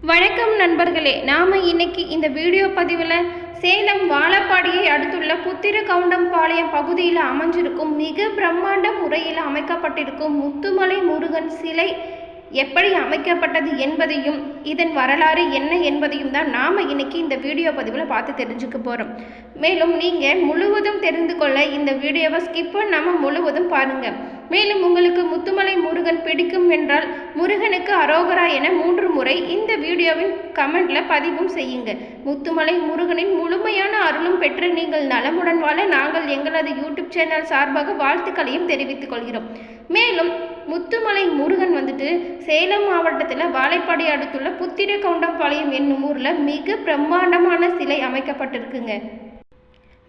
வணக்கம் நண்பர்களே நாம் இன்னைக்கு இந்த வீடியோ பதிவில் சேலம் வாழப்பாடியை அடுத்துள்ள புத்திர கவுண்டம்பாளையம் பகுதியில் அமைஞ்சிருக்கும் மிக பிரம்மாண்ட முறையில் அமைக்கப்பட்டிருக்கும் முத்துமலை முருகன் சிலை எப்படி அமைக்கப்பட்டது என்பதையும் இதன் வரலாறு என்ன என்பதையும் தான் நாம் இன்னைக்கு இந்த வீடியோ பதிவில் பார்த்து தெரிஞ்சுக்க போகிறோம் மேலும் நீங்கள் முழுவதும் தெரிந்து கொள்ள இந்த வீடியோவை ஸ்கிப் பண்ணாமல் முழுவதும் பாருங்கள் மேலும் உங்களுக்கு முத்துமலை முருகன் பிடிக்கும் என்றால் முருகனுக்கு அரோகரா என மூன்று முறை இந்த வீடியோவின் கமெண்ட்ல பதிவும் செய்யுங்க. முத்துமலை முருகனின் முழுமையான அருளும் பெற்று நீங்கள் நலமுடன் வாழ நாங்கள் எங்களது யூடியூப் சேனல் சார்பாக வாழ்த்துக்களையும் தெரிவித்துக் கொள்கிறோம். மேலும் முத்துமலை முருகன் வந்துட்டு சேலம் மாவட்டத்தில் வாழைப்பாடி அடுத்துள்ள புத்திர கவுண்டம்பாளையம் என்னும் ஊரில் மிக பிரம்மாண்டமான சிலை அமைக்கப்பட்டிருக்குங்க.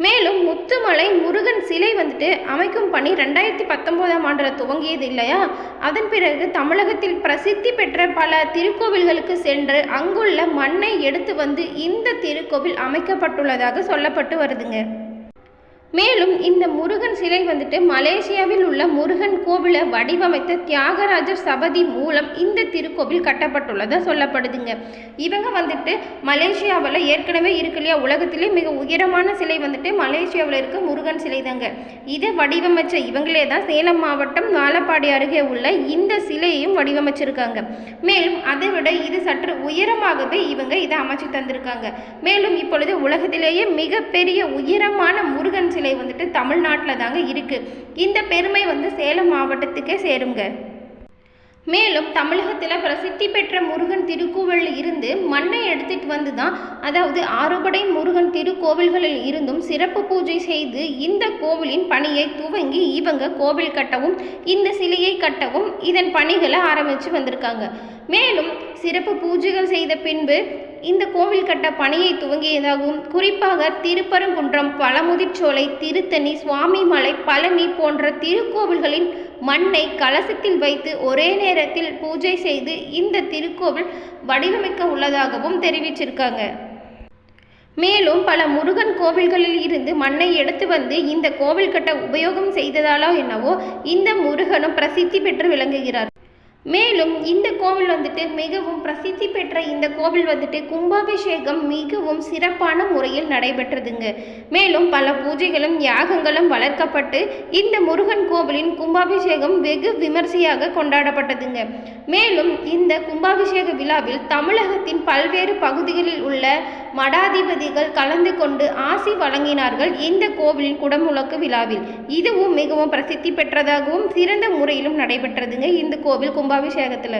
மேலும் முத்துமலை முருகன் சிலை வந்துட்டு அமைக்கும் பணி ரெண்டாயிரத்தி பத்தொம்போதாம் ஆண்டில் துவங்கியது இல்லையா? அதன் பிறகு தமிழகத்தில் பிரசித்தி பெற்ற பல திருக்கோவில்களுக்கு சென்று அங்குள்ள மண்ணை எடுத்து வந்து இந்த திருக்கோவில் அமைக்கப்பட்டுள்ளதாக சொல்லப்பட்டு வருதுங்க. மேலும் இந்த முருகன் சிலை வந்துட்டு மலேசியாவில் உள்ள முருகன் கோவிலை வடிவமைத்த தியாகராஜர் சபதி மூலம் இந்த திருக்கோவில் கட்டப்பட்டுள்ளதாக சொல்லப்படுதுங்க. இவங்க வந்துட்டு மலேசியாவில் ஏற்கனவே இருக்கு இல்லையா? உலகத்திலே மிக உயரமான சிலை வந்துட்டு மலேசியாவில் இருக்க முருகன் சிலை தாங்க இதை வடிவமைச்ச இவங்களே தான் சேலம் மாவட்டம் வாழப்பாடி அருகே உள்ள இந்த சிலையையும் வடிவமைச்சிருக்காங்க. மேலும் அதை விட இது சற்று உயரமாகவே இவங்க இதை அமைச்சு தந்திருக்காங்க. மேலும் இப்பொழுது உலகத்திலேயே மிகப்பெரிய உயரமான முருகன் சிலை வந்துட்டு தமிழ்நாட்டில் தாங்க இருக்கு. இந்த பெருமை வந்து சேலம் மாவட்டத்துக்கே சேருங்க. மேலும் தமிழகத்தில் பிரசித்தி பெற்ற முருகன் திருக்கோவிலில் இருந்து மண்ணை எடுத்துட்டு வந்து தான் அதாவது ஆறுபடை முருகன் திருக்கோவில்களில் இருந்தும் சிறப்பு பூஜை செய்து இந்த கோவிலின் பணியை துவங்கி இவங்க கோவில் கட்டவும் இந்த சிலையை கட்டவும் இதன் பணிகளை ஆரம்பித்து வந்திருக்காங்க. மேலும் சிறப்பு பூஜைகள் செய்த பின்பு இந்த கோவில் கட்ட பணியை துவங்கியதாகவும் குறிப்பாக திருப்பரங்குன்றம் பழமுதிர்ச்சோலை திருத்தணி சுவாமிமலை பழனி போன்ற திருக்கோவில்களின் மண்ணை கலசத்தில் வைத்து ஒரே நேரத்தில் பூஜை செய்து இந்த திருக்கோவில் வடிவமைக்க உள்ளதாகவும் தெரிவிச்சிருக்காங்க. மேலும் பல முருகன் கோவில்களில் இருந்து மண்ணை எடுத்து வந்து இந்த கோவில் கட்ட உபயோகம் செய்ததாலோ என்னவோ இந்த முருகனும் பிரசித்தி பெற்று விளங்குகிறார். மேலும் இந்த கோவில் வந்துட்டு மிகவும் பிரசித்தி பெற்ற இந்த கோவில் வந்துட்டு கும்பாபிஷேகம் மிகவும் சிறப்பான முறையில் நடைபெற்றதுங்க. மேலும் பல பூஜைகளும் யாகங்களும் வளர்க்கப்பட்டு இந்த முருகன் கோவிலின் கும்பாபிஷேகம் வெகு விமர்சையாக கொண்டாடப்பட்டதுங்க. மேலும் இந்த கும்பாபிஷேக விழாவில் தமிழகத்தின் பல்வேறு பகுதிகளில் உள்ள மடாதிபதிகள் கலந்து கொண்டு ஆசி வழங்கினார்கள் இந்த கோவிலின் குடமுழக்கு விழாவில். இதுவும் மிகவும் பிரசித்தி பெற்றதாகவும் சிறந்த முறையிலும் நடைபெற்றதுங்க இந்த கோவில் கும்பாபிஷேகத்தில்.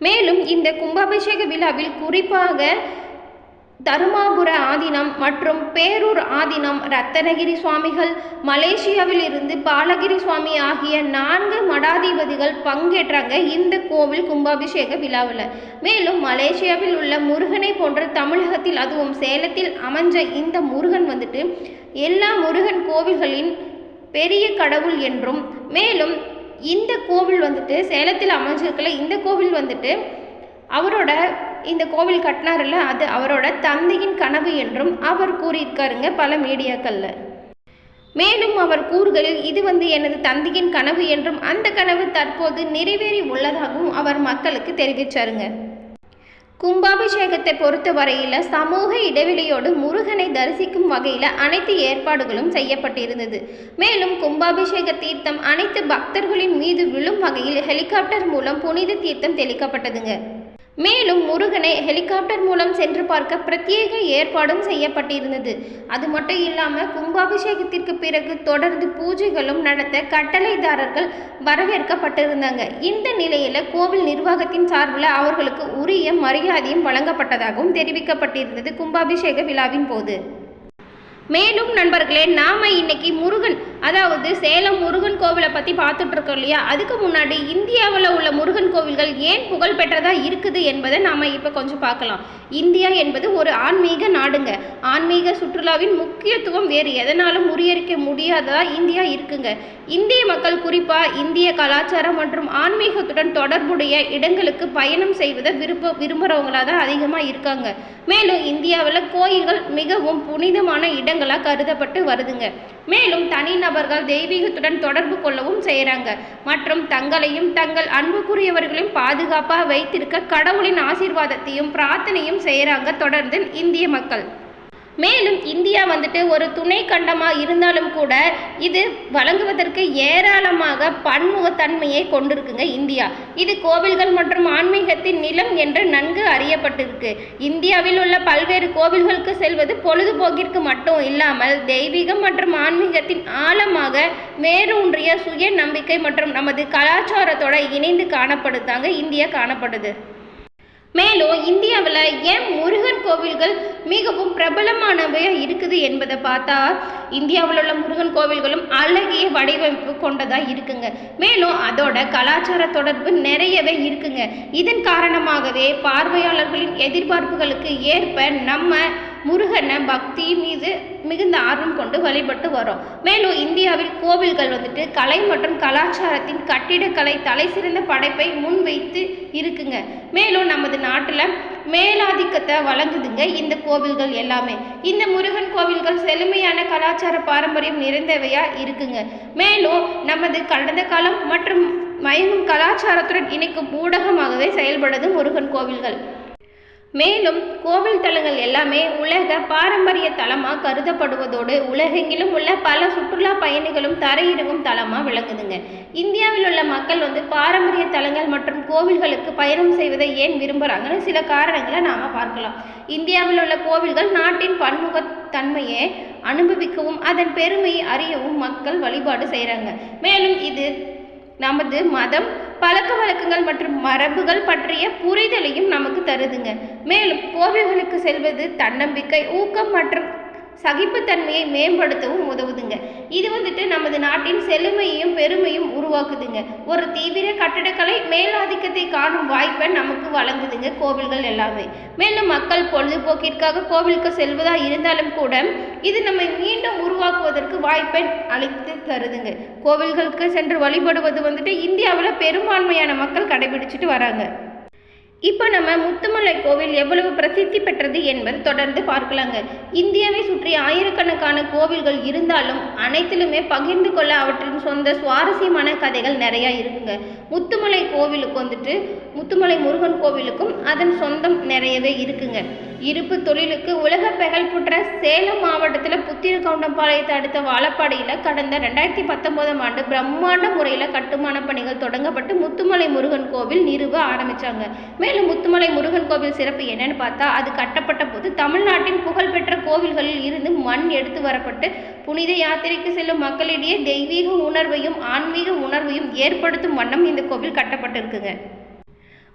மேலும் இந்த கும்பாபிஷேக விழாவில் குறிப்பாக தருமாபுர ஆதீனம் மற்றும் பேரூர் ஆதீனம் ரத்தனகிரி சுவாமிகள் மலேசியாவில் இருந்து பாலகிரி சுவாமி ஆகிய நான்கு மடாதிபதிகள் பங்கேற்றாங்க இந்த கோவில் கும்பாபிஷேக விழாவில். மேலும் மலேசியாவில் உள்ள முருகனை போன்ற தமிழகத்தில் அதுவும் சேலத்தில் அமைஞ்ச இந்த முருகன் வந்துட்டு எல்லா முருகன் கோவில்களின் பெரிய கடவுள் என்றும் மேலும் இந்த கோவில் வந்துட்டு சேலத்தில் அமைஞ்சிருக்கல இந்த கோவில் வந்துட்டு அவரோட இந்த கோவில் கட்டினார்ல அது அவரோட தந்தையின் கனவு என்றும் அவர் கூறியிருக்காருங்க பல மீடியாக்களில். மேலும் அவர் கூறுகளில் இது வந்து எனது தந்தையின் கனவு என்றும் அந்த கனவு தற்போது நிறைவேறி உள்ளதாகவும் அவர் மக்களுக்கு தெரிவிச்சாருங்க. கும்பாபிஷேகத்தை பொறுத்த வரையில் சமூக இடைவெளியோடு முருகனை தரிசிக்கும் வகையில் அனைத்து ஏற்பாடுகளும் செய்யப்பட்டிருந்தது. மேலும் கும்பாபிஷேக தீர்த்தம் அனைத்து பக்தர்களின் மீது விழும் வகையில் ஹெலிகாப்டர் மூலம் புனித தீர்த்தம் தெளிக்கப்பட்டதுங்க. மேலும் முருகனை ஹெலிகாப்டர் மூலம் சென்று பார்க்க பிரத்யேக ஏற்பாடும் செய்யப்பட்டிருந்தது. அது மட்டும் இல்லாமல் கும்பாபிஷேகத்திற்கு பிறகு தொடர்ந்து பூஜைகளும் நடத்த கட்டளைதாரர்கள் வரவேற்கப்பட்டிருந்தாங்க. இந்த நிலையில் கோவில் நிர்வாகத்தின் சார்பில் அவர்களுக்கு உரிய மரியாதையும் வழங்கப்பட்டதாகவும் தெரிவிக்கப்பட்டிருந்தது கும்பாபிஷேக விழாவின் போது. மேலும் நண்பர்களே நாம் இன்னைக்கு முருகன் அதாவது சேலம் முருகன் கோவிலை பற்றி பார்த்துட்டு இருக்கோம் இல்லையா? அதுக்கு முன்னாடி இந்தியாவில் உள்ள முருகன் கோவில்கள் ஏன் புகழ்பெற்றதாக இருக்குது என்பதை நாம் இப்போ கொஞ்சம் பார்க்கலாம். இந்தியா என்பது ஒரு ஆன்மீக நாடுங்க. ஆன்மீக சுற்றுலாவின் முக்கியத்துவம் வேறு எதனாலும் முறியடிக்க முடியாததா இந்தியா இருக்குங்க. இந்திய மக்கள் குறிப்பாக இந்திய கலாச்சாரம் மற்றும் ஆன்மீகத்துடன் தொடர்புடைய இடங்களுக்கு பயணம் செய்வதை விரும்ப விரும்புகிறவங்களாக தான் அதிகமாக இருக்காங்க. மேலும் இந்தியாவில் கோயில்கள் மிகவும் புனிதமான இடங்களாக கருதப்பட்டு வருதுங்க. மேலும் தனிநபர் அவர்கள் தெய்வீகத்துடன் தொடர்பு கொள்ளவும் செய்கிறாங்க மற்றும் தங்களையும் தங்கள் அன்புக்குரியவர்களையும் பாதுகாப்பாக வைத்திருக்க கடவுளின் ஆசீர்வாதத்தையும் பிரார்த்தனையும் செய்கிறாங்க தொடர்ந்து இந்திய மக்கள். மேலும் இந்தியா வந்துட்டு ஒரு துணை கண்டமாக இருந்தாலும் கூட இது வழங்குவதற்கு ஏராளமாக பன்முகத்தன்மையை கொண்டிருக்குங்க இந்தியா. இது கோவில்கள் மற்றும் ஆன்மீகத்தின் நிலம் என்று நன்கு அறியப்பட்டிருக்கு. இந்தியாவில் உள்ள பல்வேறு கோவில்களுக்கு செல்வது பொழுதுபோக்கிற்கு மட்டும் இல்லாமல் தெய்வீகம் மற்றும் ஆன்மீகத்தின் ஆழமாக மேலூன்றிய சுய நம்பிக்கை மற்றும் நமது கலாச்சாரத்தோட இணைந்து காணப்படுதாங்க இந்தியா காணப்படுது. மேலும் இந்தியாவில் ஏன் முருகன் கோவில்கள் மிகவும் பிரபலமானவையாக இருக்குது என்பதை பார்த்தா இந்தியாவில் உள்ள முருகன் கோவில்களும் அழகிய வடிவமைப்பு கொண்டதாக இருக்குங்க. மேலும் அதோட கலாச்சார தொடர்பு நிறையவே இருக்குங்க. இதன் காரணமாகவே பார்வையாளர்களின் எதிர்பார்ப்புகளுக்கு ஏற்ப நம்ம முருகனை பக்தி மீது மிகுந்த ஆர்வம் கொண்டு வழிபட்டு வரோம் மேலும் இந்தியாவில் கோவில்கள் வந்துட்டு கலை மற்றும் கலாச்சாரத்தின் கட்டிடக்கலை தலை சிறந்த படைப்பை முன்வைத்து இருக்குங்க. மேலும் நமது நாட்டில் மேலாதிக்கத்தை வழங்குதுங்க இந்த கோவில்கள் எல்லாமே. இந்த முருகன் கோவில்கள் செழுமையான கலாச்சார பாரம்பரியம் நிறைந்தவையா இருக்குங்க. மேலும் நமது கடந்த காலம் மற்றும் மயங்கும் கலாச்சாரத்துடன் இணைக்கும் ஊடகமாகவே செயல்படுது முருகன் கோவில்கள். மேலும் கோவில் தலங்கள் எல்லாமே உலக பாரம்பரிய தலமாக கருதப்படுவதோடு உலகெங்கிலும் உள்ள பல சுற்றுலா பயணிகளும் தரையிறங்கும் தலமாக விளங்குதுங்க. இந்தியாவில் உள்ள மக்கள் வந்து பாரம்பரிய தலங்கள் மற்றும் கோவில்களுக்கு பயணம் செய்வதை ஏன் விரும்புகிறாங்கன்னு சில காரணங்களை நாம் பார்க்கலாம். இந்தியாவில் உள்ள கோவில்கள் நாட்டின் பன்முகத்தன்மையை அனுபவிக்கவும் அதன் பெருமையை அறியவும் மக்கள் வழிபாடு செய்கிறாங்க மேலும் இது நமது மதம் பழக்க வழக்கங்கள் மற்றும் மரபுகள் பற்றிய புரிதலையும் நமக்கு தருதுங்க. மேலும் கோவில்களுக்கு செல்வது தன்னம்பிக்கை ஊக்கம் மற்றும் சகிப்புத்தன்மையை மேம்படுத்தவும் உதவுதுங்க. இது வந்துட்டு நமது நாட்டின் செழுமையையும் பெருமையும் உருவாக்குதுங்க. ஒரு தீவிர கட்டிடக்கலை மேலாதிக்கத்தை காணும் வாய்ப்பை நமக்கு வழங்குதுங்க கோவில்கள் எல்லாமே. மேலும் மக்கள் பொழுதுபோக்கிற்காக கோவிலுக்கு செல்வதா இருந்தாலும் கூட இது நம்மை மீண்டும் உருவாக்குவதற்கு வாய்ப்பை அளித்து தருதுங்க. கோவில்களுக்கு சென்று வழிபடுவது வந்துட்டு இந்தியாவில் பெரும்பான்மையான மக்கள் கடைபிடிச்சிட்டு வராங்க. இப்போ நம்ம முத்துமலை கோவில் எவ்வளவு பிரசித்தி பெற்றது என்பது தொடர்ந்து பார்க்கலாங்க. இந்தியாவை சுற்றி ஆயிரக்கணக்கான கோவில்கள் இருந்தாலும் அனைத்திலுமே பகிர்ந்து கொள்ள அவற்றின் சொந்த சுவாரஸ்யமான கதைகள் நிறையா இருக்குங்க. முத்துமலை கோவிலுக்கு வந்துட்டு முத்துமலை முருகன் கோவிலுக்கும் அதன் சொந்தம் நிறையவே இருக்குங்க. இருப்பு தொழிலுக்கு உலக புற்ற சேலம் மாவட்டத்தில் புத்திரகவுண்டம்பாளையத்தை அடுத்த வாழப்பாடியில் கடந்த ரெண்டாயிரத்தி பத்தொம்போதாம் ஆண்டு பிரம்மாண்ட முறையில் கட்டுமான பணிகள் தொடங்கப்பட்டு முத்துமலை முருகன் கோவில் நிறுவ ஆரம்பித்தாங்க மேலும் முத்துமலை முருகன் கோவில் சிறப்பு என்னன்னு பார்த்தா அது கட்டப்பட்ட போது தமிழ்நாட்டின் புகழ்பெற்ற கோவில்களில் இருந்து மண் எடுத்து வரப்பட்டு புனித யாத்திரைக்கு செல்லும் மக்களிடையே தெய்வீக உணர்வையும் ஆன்மீக உணர்வையும் ஏற்படுத்தும் வண்ணம் இந்த கோவில் கட்டப்பட்டிருக்குங்க.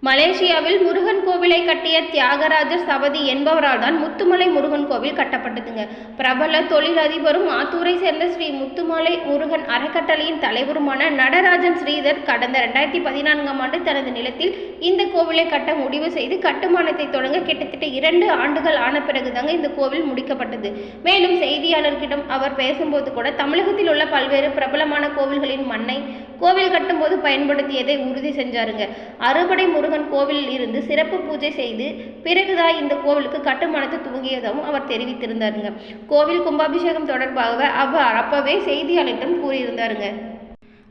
மலேசியாவில் முருகன் கோவிலை கட்டிய தியாகராஜர் சபதி என்பவரால் தான் முத்துமலை முருகன் கோவில் கட்டப்பட்டதுங்க. பிரபல தொழிலதிபரும் ஆத்தூரை சேர்ந்த ஸ்ரீ முத்துமலை முருகன் அறக்கட்டளையின் தலைவருமான நடராஜன் ஸ்ரீதர் கடந்த ரெண்டாயிரத்தி பதினான்காம் ஆண்டு தனது நிலத்தில் இந்த கோவிலை கட்ட முடிவு செய்து கட்டுமானத்தை தொடங்க கிட்டத்தட்ட இரண்டு ஆண்டுகள் ஆன பிறகுதாங்க இந்த கோவில் முடிக்கப்பட்டது. மேலும் செய்தியாளர்களிடம் அவர் பேசும்போது கூட தமிழகத்தில் உள்ள பல்வேறு பிரபலமான கோவில்களின் மண்ணை கோவில் கட்டும்போது பயன்படுத்தியதை உறுதி செஞ்சாருங்க. அறுபடை முருகன் கோவிலில் இருந்து சிறப்பு பூஜை செய்து பிறகுதான் இந்த கோவிலுக்கு கட்டுமானத்தை துவங்கியதாகவும் அவர் தெரிவித்திருந்தாருங்க. கோவில் கும்பாபிஷேகம் தொடர்பாக அவர் அப்பவே செய்தியாளர்களிடம் கூறியிருந்தாருங்க.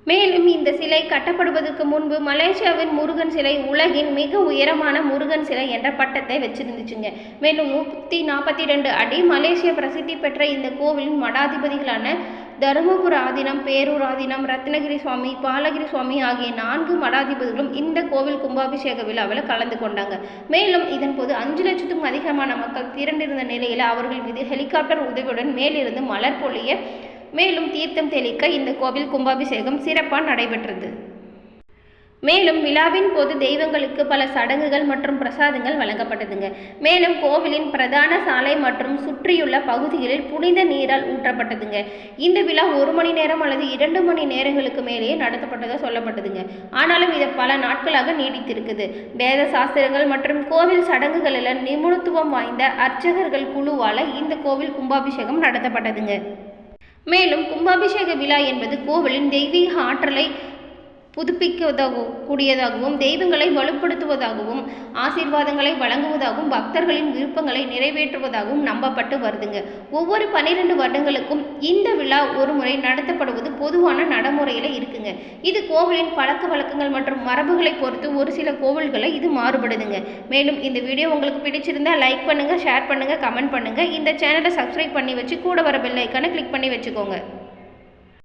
மேலும் இந்த சிலை கட்டப்படுவதற்கு முன்பு மலேசியாவின் முருகன் சிலை உலகின் மிக உயரமான முருகன் சிலை என்ற பட்டத்தை வச்சிருந்துச்சுங்க. மேலும் நூற்றி நாற்பத்தி ரெண்டு அடி மலேசிய பிரசித்தி பெற்ற இந்த கோவிலின் மடாதிபதிகளான தருமபுர ஆதீனம் பேரூர் ஆதீனம் ரத்னகிரி சுவாமி பாலகிரி சுவாமி ஆகிய நான்கு மடாதிபதிகளும் இந்த கோவில் கும்பாபிஷேக விழாவில் கலந்து கொண்டாங்க. மேலும் இதன் போது அஞ்சு லட்சத்துக்கும் அதிகமான மக்கள் திரண்டிருந்த நிலையில் அவர்கள் மீது ஹெலிகாப்டர் உதவியுடன் மேலிருந்து மலர் பொழிய மேலும் தீர்த்தம் தெளிக்க இந்த கோவில் கும்பாபிஷேகம் சிறப்பாக நடைபெற்றது. மேலும் விழாவின் போது தெய்வங்களுக்கு பல சடங்குகள் மற்றும் பிரசாதங்கள் வழங்கப்பட்டதுங்க. மேலும் கோவிலின் பிரதான சாலை மற்றும் சுற்றியுள்ள பகுதிகளில் புனித நீரால் ஊற்றப்பட்டதுங்க. இந்த விழா ஒரு மணி நேரம் அல்லது இரண்டு மணி நேரங்களுக்கு மேலேயே நடத்தப்பட்டதாக சொல்லப்பட்டதுங்க. ஆனாலும் இதை பல நாட்களாக நீடித்திருக்குது. வேத சாஸ்திரங்கள் மற்றும் கோவில் சடங்குகளில் நிபுணத்துவம் வாய்ந்த அர்ச்சகர்கள் குழுவால் இந்த கோவில் கும்பாபிஷேகம் நடத்தப்பட்டதுங்க. மேலும் கும்பாபிஷேக விழா என்பது கோவிலின் தெய்வீக ஆற்றலை புதுப்பிக்கதாகவும் கூடியதாகவும் தெய்வங்களை வலுப்படுத்துவதாகவும் ஆசீர்வாதங்களை வழங்குவதாகவும் பக்தர்களின் விருப்பங்களை நிறைவேற்றுவதாகவும் நம்பப்பட்டு வருதுங்க. ஒவ்வொரு பன்னிரெண்டு வருடங்களுக்கும் இந்த விழா ஒரு முறை நடத்தப்படுவது பொதுவான நடைமுறையில் இருக்குங்க. இது கோவிலின் பழக்க வழக்கங்கள் மற்றும் மரபுகளை பொறுத்து ஒரு சில கோவில்களை இது மாறுபடுதுங்க. மேலும் இந்த வீடியோ உங்களுக்கு பிடிச்சிருந்தா லைக் பண்ணுங்கள் ஷேர் பண்ணுங்கள் கமெண்ட் பண்ணுங்கள் இந்த சேனலை சப்ஸ்கிரைப் பண்ணி வச்சு கூட வர பெல்லைக்கான கிளிக் பண்ணி வச்சுக்கோங்க.